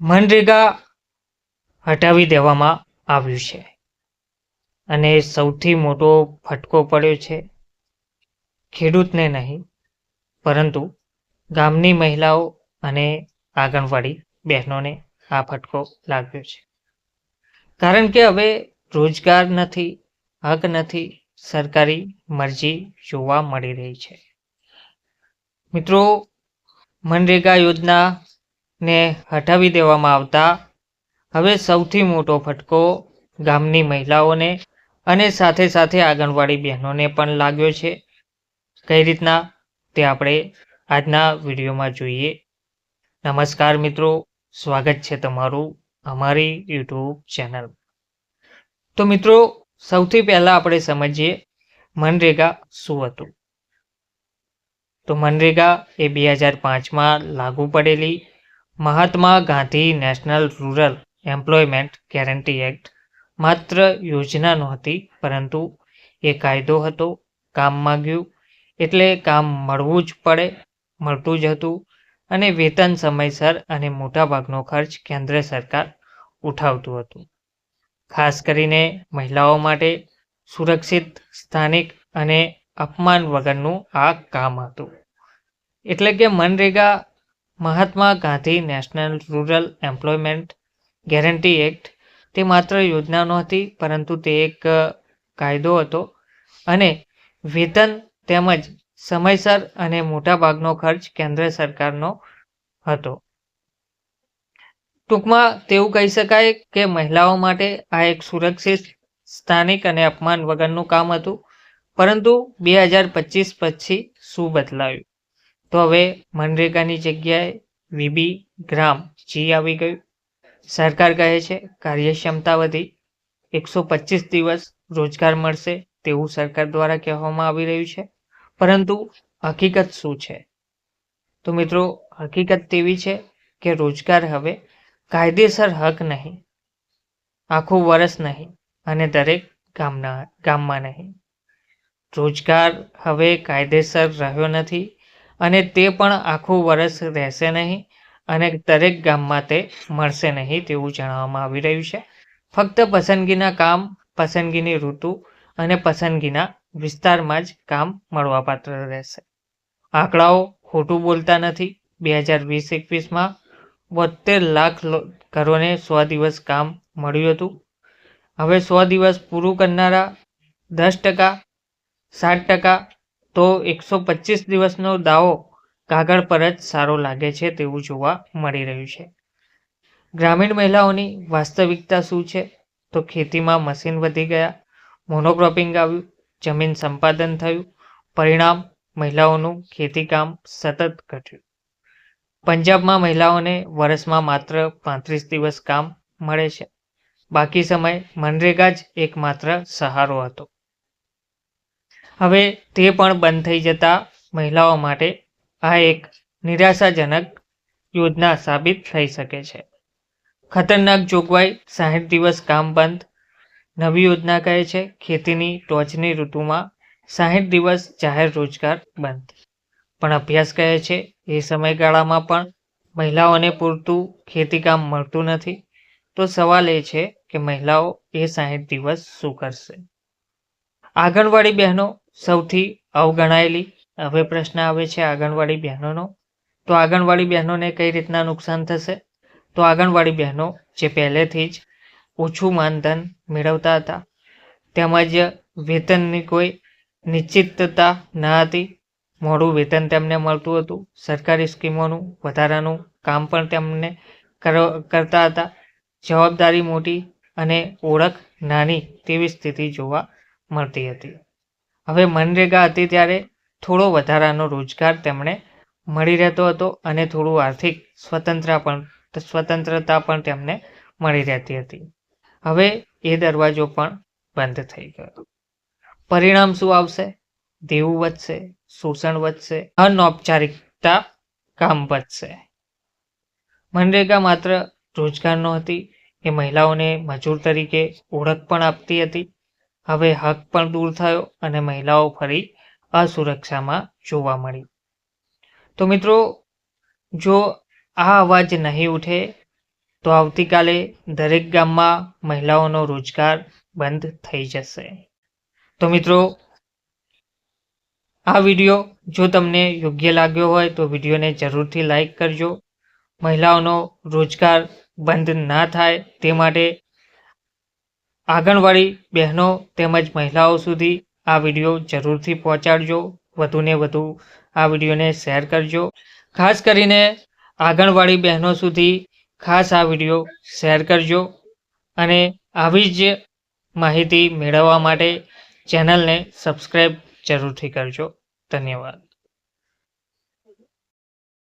મનરેગા હટાવી દેવામાં આવ્યું છે. અને સૌથી મોટો ફટકો પડ્યો છે ખેડૂતને નહીં, પરંતુ ગામની મહિલાઓ અને આંગણવાડી બહેનોને આ ફટકો લાગ્યો છે. કારણ કે હવે રોજગાર નથી, હક નથી, સરકારી મરજી જોવા મળી રહી છે. મિત્રો, મનરેગા યોજનાને હટાવી દેવામાં આવતા હવે સૌથી મોટો ફટકો ગામની મહિલાઓને અને સાથે સાથે આંગણવાડી બહેનોને પણ લાગ્યો છે. કઈ રીતના તે આપણે આજના વિડીયોમાં જોઈએ. નમસ્કાર મિત્રો, સ્વાગત છે તમારું અમારી યુટ્યુબ ચેનલ. તો મિત્રો, સૌથી પહેલાં આપણે સમજીએ મનરેગા શું હતું. તો મનરેગા એ બે હજાર પાંચમાં લાગુ પડેલી Mahatma Gandhi national rural employment guarantee act માત્ર યોજના નહોતી પરંતુ એ કાયદો હતો, કામ માગ્યું, એટલે કામ મળવું જ પડે, મળતું જ હતું, અને વેતન સમયસર અને મોટાભાગનો ખર્ચ કેન્દ્ર સરકાર ઉઠાવતું હતું. ખાસ કરીને મહિલાઓ માટે સુરક્ષિત, સ્થાનિક અને અપમાન વગરનું આ કામ હતું. એટલે કે MNREGA Mahatma Gandhi national rural employment guarantee act. તે માત્ર યોજના નહોતી પરંતુ તે એક કાયદો હતો અને વેતન તેમજ સમયસર અને મોટાભાગનો ખર્ચ કેન્દ્ર સરકારનો હતો. ટૂંકમાં તેવું કહી શકાય કે મહિલાઓ માટે આ એક સુરક્ષિત, સ્થાનિક અને અપમાન વગરનું કામ હતું, પરંતુ બે હજાર પચીસ પછી શું બદલાયું? તો હવે મનરેગાની જગ્યાએ વીબી ગ્રામ જી આવી ગયું. સરકાર કહે છે, કાર્યક્ષમતા વધી, એકસો પચીસ દિવસ રોજગાર મળશે તેવું સરકાર દ્વારા કહેવામાં આવી રહ્યું છે. પરંતુ હકીકત શું છે? તો મિત્રો, હકીકત તેવી છે કે રોજગાર હવે કાયદેસર હક નહીં, આખું વર્ષ નહીં અને દરેક ગામના, ગામમાં નહીં. રોજગાર હવે કાયદેસર રહ્યો નથી. અને તે પણ આખું વર્ષ રહેશે નહીં અને દરેક ગામમાં તે મળશે નહીં તેવું જણાવવામાં આવી રહ્યું છે. ફક્ત પસંદગીના કામ, પસંદગીની ઋતુ અને પસંદગીના વિસ્તારમાં જ કામ મળવાપાત્ર રહેશે. આંકડાઓ ખોટું બોલતા નથી. બે હજાર વીસ એકવીસમાં બોતેર લાખ ઘરોને સો દિવસ કામ મળ્યું હતું. હવે સો દિવસ પૂરું કરનારા દસ ટકા, સાત ટકા તો એકસો પચીસ દિવસનો દાવો કાગળ પર જ સારો લાગે છે તેવું જોવા મળી રહ્યું છે. ગ્રામીણ મહિલાઓની વાસ્તવિકતા શું છે? તો ખેતીમાં મશીન વધી ગયા, મોનોક્રોપિંગ આવ્યું, જમીન સંપાદન થયું, પરિણામ મહિલાઓનું ખેતીકામ સતત ઘટ્યું. પંજાબમાં મહિલાઓને વર્ષમાં માત્ર પાંત્રીસ દિવસ કામ મળે છે. બાકી સમય મનરેગા જ એકમાત્ર સહારો હતો. હવે તે પણ બંધ થઈ જતા મહિલાઓ માટે આ એક નિરાશાજનક યોજના સાબિત થઈ શકે છે. ખતરનાક જોગવાઈ સાહીઠ દિવસ કામ બંધ નવી યોજના કહે છે. ખેતીની ટોચની ઋતુમાં સાહીઠ દિવસ જાહેર રોજગાર બંધ. પણ અભ્યાસ કહે છે, એ સમયગાળામાં પણ મહિલાઓને પૂરતું ખેતીકામ મળતું નથી. તો સવાલ એ છે કે મહિલાઓ એ સાહીઠ દિવસ શું કરશે? આંગણવાડી બહેનો સૌથી અવગણાયેલી, હવે પ્રશ્ન આવે છે આંગણવાડી બહેનોનો. તો આંગણવાડી બહેનોને કઈ રીતના નુકસાન થશે? તો આંગણવાડી બહેનો જે પહેલેથી જ ઓછું માનધન મેળવતા હતા, તેમજ વેતનની કોઈ નિશ્ચિતતા ન હતી. મોડું વેતન તેમને મળતું હતું. સરકારી સ્કીમોનું વધારાનું કામ પણ તેમને કરતા હતા. જવાબદારી મોટી અને ઓળખ નાની તેવી સ્થિતિ જોવા મળતી હતી. હવે મનરેગા હતી ત્યારે થોડો વધારાનો રોજગાર તેમણે મળી રહેતો હતો અને થોડું આર્થિક સ્વતંત્ર પણ, સ્વતંત્રતા પણ તેમને મળી રહેતી હતી. હવે એ દરવાજો પણ બંધ થઈ ગયો. પરિણામ શું આવશે? દેવું વધશે, શોષણ વધશે, અનૌપચારિકતા કામ વધશે. મનરેગા માત્ર રોજગાર નહોતી, એ મહિલાઓને મજૂર તરીકે ઓળખ પણ આપતી હતી. હવે હક પણ દૂર થયો અને મહિલાઓ ફરી અસુરક્ષામાં જોવા મળી. તો મિત્રો, જો આ અવાજ નહીં ઉઠે, તો આવતીકાલે દરેક ગામમાં મહિલાઓનો રોજગાર બંધ થઈ જશે. તો મિત્રો, આ વીડિયો જો તમને યોગ્ય લાગ્યો હોય તો વિડીયોને જરૂરથી લાઈક કરજો. મહિલાઓનો રોજગાર બંધ ના થાય તે માટે આંગણવાડી બહેનો તેમજ મહિલાઓ સુધી આ વીડિયો જરૂરથી પહોંચાડજો. વધુને વધુ આ વિડીયોને શેર કરજો. ખાસ કરીને આંગણવાડી બહેનો સુધી ખાસ આ વીડિયો શેર કરજો અને આવી જ માહિતી મેળવવા માટે ચેનલને સબસ્ક્રાઈબ જરૂરથી કરજો. ધન્યવાદ.